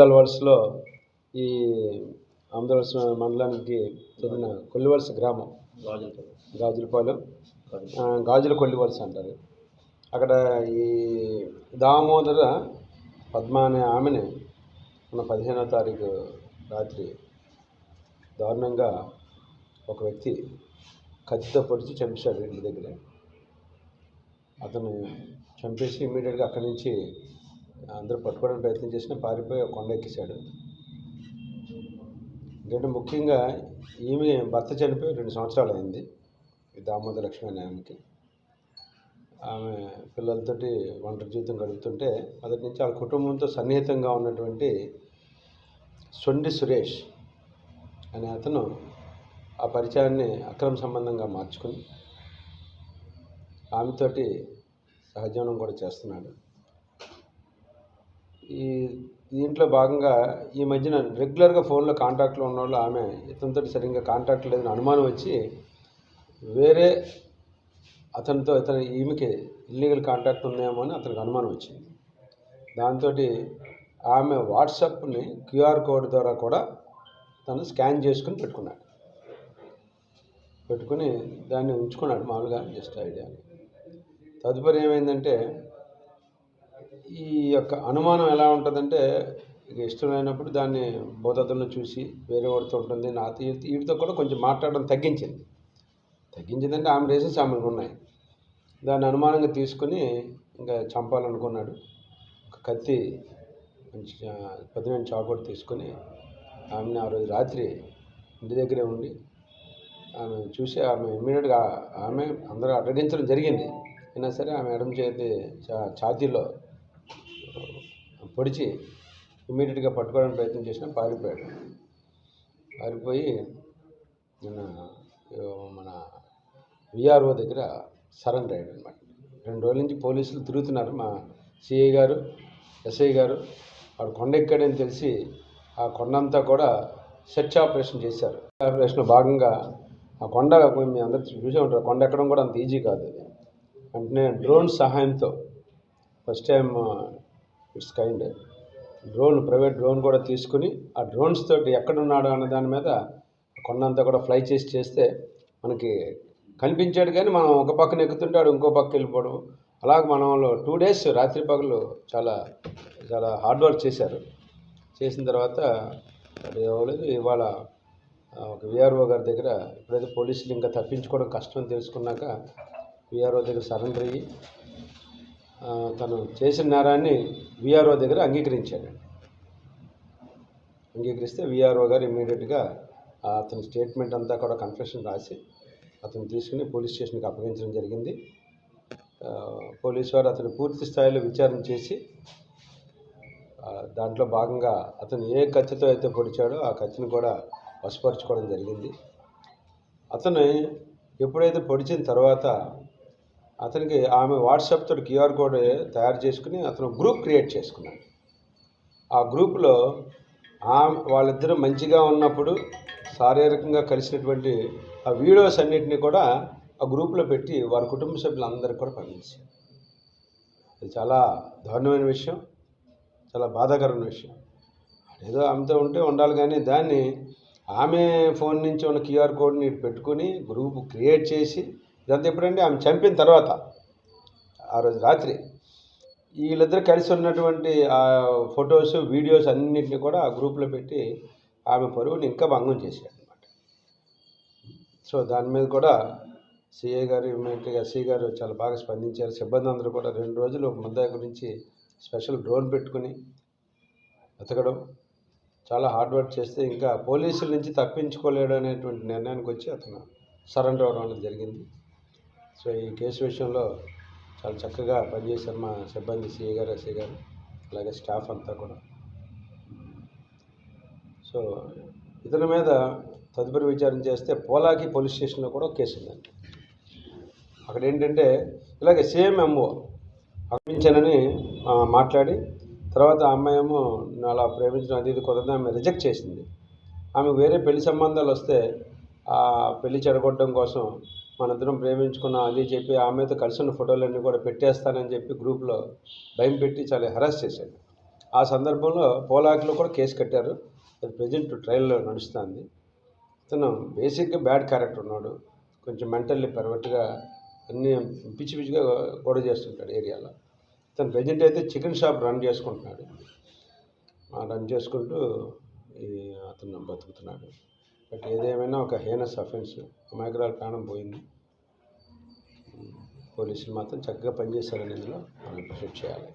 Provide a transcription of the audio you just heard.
ఆముదాల వలసలో ఈ ఆముదాల మండలానికి చెందిన కొల్లివలస గ్రామం. గాజులపాలెం. గాజుల కొల్లివలస అంటారు. అక్కడ ఈ దామోదర పద్మ అనే ఆమెని మన పదిహేనో తారీఖు రాత్రి దారుణంగా ఒక వ్యక్తి కత్తితో పొడిచి చంపేశాడు ఇంటి దగ్గర. అతను చంపేసి ఇమ్మీడియట్గా అక్కడి నుంచి అందరూ పట్టుకోవడానికి ప్రయత్నం చేసినా పారిపోయి కొండ ఎక్కేశాడు. ఎందుకంటే ముఖ్యంగా ఈమె భర్త చనిపోయి రెండు సంవత్సరాలు అయింది దామోదర లక్ష్మి అనే ఆమెకి. ఆమె పిల్లలతోటి ఒంటరి జీవితం గడుపుతుంటే మొదటి నుంచి వాళ్ళ కుటుంబంతో సన్నిహితంగా ఉన్నటువంటి సొండి సురేష్ అనే అతను ఆ పరిచయాన్ని అక్రమ సంబంధంగా మార్చుకుని ఆమెతోటి సహజీవనం కూడా చేస్తున్నాడు. ఈ దీంట్లో భాగంగా ఈ మధ్యన రెగ్యులర్గా ఫోన్లో కాంటాక్ట్లో ఉన్న వాళ్ళు ఆమె ఇతనితో సరిగ్గా కాంటాక్ట్ లేదని అనుమానం వచ్చి వేరే అతనితో ఇతని ఈమెకి ఇల్లీగల్ కాంటాక్ట్ ఉందేమో అని అతనికి అనుమానం వచ్చింది. దాంతో ఆమె వాట్సాప్ని క్యూఆర్ కోడ్ ద్వారా కూడా తను స్కాన్ చేసుకుని పెట్టుకున్నాడు. పెట్టుకుని దాన్ని ఉంచుకున్నాడు మామూలుగా జస్ట్ ఐడియా తదుపరి ఏమైందంటే ఈ యొక్క అనుమానం ఎలా ఉంటుందంటే ఇష్టమైనప్పుడు ఇష్టం దాన్ని బోధతను చూసి వేరే వాడితో ఉంటుంది నా వీటితో కూడా కొంచెం మాట్లాడడం తగ్గించింది. తగ్గించిందంటే ఆమె రేసెస్ ఆమెకు ఉన్నాయి. దాన్ని అనుమానంగా తీసుకుని ఇంకా చంపాలనుకున్నాడు. ఒక కత్తి మంచి పదిహేను చాకోటి తీసుకుని ఆమెని ఆ రోజు రాత్రి ఇంటి దగ్గరే ఉండి ఆమె చూసి ఆమె ఇమ్మీడియట్గా ఆమె అందరూ అడ్డగించడం జరిగింది. అయినా సరే ఆమె ఎడమ చేతి చా ఛాతీలో పొడిచి ఇమీడియట్గా పట్టుకోవడానికి ప్రయత్నం చేసినా పారిపోయాడు. పారిపోయి నిన్న మన విఆర్ఓ దగ్గర సరెండర్ అయ్యాడు అనమాట రెండు రోజుల నుంచి పోలీసులు తిరుగుతున్నారు మా సిఐ గారు ఎస్ఐ గారు. వాడు కొండ ఎక్కాడని తెలిసి ఆ కొండంతా కూడా సెర్చ్ ఆపరేషన్ చేశారు. ఆపరేషన్లో భాగంగా ఆ కొండ మీ అందరూ చూసే ఉంటారు కొండ ఎక్కడం కూడా అంత ఈజీ కాదు అది. వెంటనే డ్రోన్ సహాయంతో first time it's kind drone private drone కూడా తీసుకుని ఆ డ్రోన్స్ తోటి ఎక్కడున్నాడు అన్న దాని మీద కొండంతా కూడా ఫ్లై చేసి చేస్తే మనకి కనిపించాడు కానీ మనం ఒక పక్కన ఎక్కుతుంటాడు ఇంకో పక్క వెళ్ళిపోవడం. అలాగ మన టూ డేస్ రాత్రి పగలు చాలా చాలా హార్డ్ వర్క్ చేశారు. చేసిన తర్వాత అవ్వలేదు ఇవాళ ఒక విఆర్ఓ గారి దగ్గర ఇప్పుడైతే పోలీసులు ఇంకా తప్పించుకోవడం కష్టం తెలుసుకున్నాక విఆర్ఓ దగ్గర సరెండర్ అయ్యి తను చేసిన నేరాన్ని విఆర్ఓ దగ్గర అంగీకరించాడు. అంగీకరిస్తే విఆర్ఓ గారు ఇమ్మీడియట్గా అతని స్టేట్మెంట్ అంతా కూడా కన్ఫెషన్ రాసి అతను తీసుకుని పోలీస్ స్టేషన్కి అప్పగించడం జరిగింది. పోలీసు వారు అతను పూర్తి స్థాయిలో విచారణ చేసి దాంట్లో భాగంగా అతను ఏ కత్తితో అయితే పొడిచాడో ఆ కత్తిని కూడా వశపరచుకోవడం జరిగింది. అతను ఎప్పుడైతే పొడిచిన తర్వాత అతనికి ఆమె వాట్సాప్ తోటి క్యూఆర్ కోడ్ తయారు చేసుకుని అతను గ్రూప్ క్రియేట్ చేసుకున్నాడు. ఆ గ్రూప్లో ఆమె వాళ్ళిద్దరూ మంచిగా ఉన్నప్పుడు శారీరకంగా కలిసినటువంటి ఆ వీడియోస్ అన్నిటిని కూడా ఆ గ్రూప్లో పెట్టి వారి కుటుంబ సభ్యులందరికీ కూడా పంపించారు అది చాలా దారుణమైన విషయం చాలా బాధాకరమైన విషయం. ఏదో ఆమెతో ఉంటే ఉండాలి కానీ దాన్ని ఆమె ఫోన్ నుంచి ఉన్న క్యూఆర్ కోడ్ని పెట్టుకుని గ్రూప్ క్రియేట్ చేసి ఇదంతా ఎప్పుడంటే ఆమె చంపిన తర్వాత ఆ రోజు రాత్రి. వీళ్ళిద్దరు కలిసి ఉన్నటువంటి ఆ ఫొటోస్ వీడియోస్ అన్నింటినీ కూడా ఆ గ్రూప్లో పెట్టి ఆమె పరువుని ఇంకా భంగం చేశాడు అనమాట సో దాని మీద కూడా సిఏ గారు ఇమ్మీడియట్గా ఎస్సీ గారు చాలా బాగా స్పందించారు. సిబ్బంది అందరూ కూడా రెండు రోజులు ముద్దాయి గురించి స్పెషల్ డ్రోన్ పెట్టుకుని వెతకడం చాలా హార్డ్ వర్క్ చేస్తే ఇంకా పోలీసుల నుంచి తప్పించుకోలేడు అనేటువంటి నిర్ణయానికి వచ్చి అతను సరెండర్ అవ్వడం అనేది జరిగింది. సో ఈ కేసు విషయంలో చాలా చక్కగా పనిచేశారు మా సిబ్బంది సిఏ గారు ఎస్ఏ గారు అలాగే స్టాఫ్ అంతా కూడా. సో ఇతని మీద తదుపరి విచారణ చేస్తే పోలాకి పోలీస్ స్టేషన్లో కూడా కేసు ఉందండి. అక్కడ ఏంటంటే ఇలాగే సేమ్ ఎంఓ అప్పించానని మాట్లాడి తర్వాత ఆ అమ్మాయి ఏమో అలా ప్రేమించిన అది ఇది కుదరదు ఆమె రిజెక్ట్ చేసింది. ఆమె వేరే పెళ్ళి సంబంధాలు వస్తే ఆ పెళ్ళి చెడగొట్టడం కోసం మనందరం ప్రేమించుకున్నాం అది చెప్పి ఆమెతో కలిసి ఉన్న ఫోటోలన్నీ కూడా పెట్టేస్తానని చెప్పి గ్రూప్లో భయం పెట్టి చాలా హెరాస్ చేశాడు. ఆ సందర్భంలో పోలాకులో కూడా కేసు కట్టారు. అది ప్రజెంట్ ట్రయల్లో నడుస్తుంది. అతను బేసిక్గా బ్యాడ్ క్యారెక్టర్ ఉన్నాడు. కొంచెం మెంటల్లీ పర్వెట్గా అన్నీ పిచ్చి పిచ్చిగా గొడవ చేస్తుంటాడు ఏరియాలో. తను ప్రజెంట్ అయితే చికెన్ షాప్ రన్ చేసుకుంటున్నాడు. రన్ చేసుకుంటూ అతను బతుకుతున్నాడు. బట్ ఏదేమైనా ఒక హేనస్ అఫెన్స్ అమాయకురాలు ప్రాణం పోయింది. పోలీసులు మాత్రం చక్కగా పనిచేశారని ఇందులో మనం అప్రిషియేట్ చేయాలి.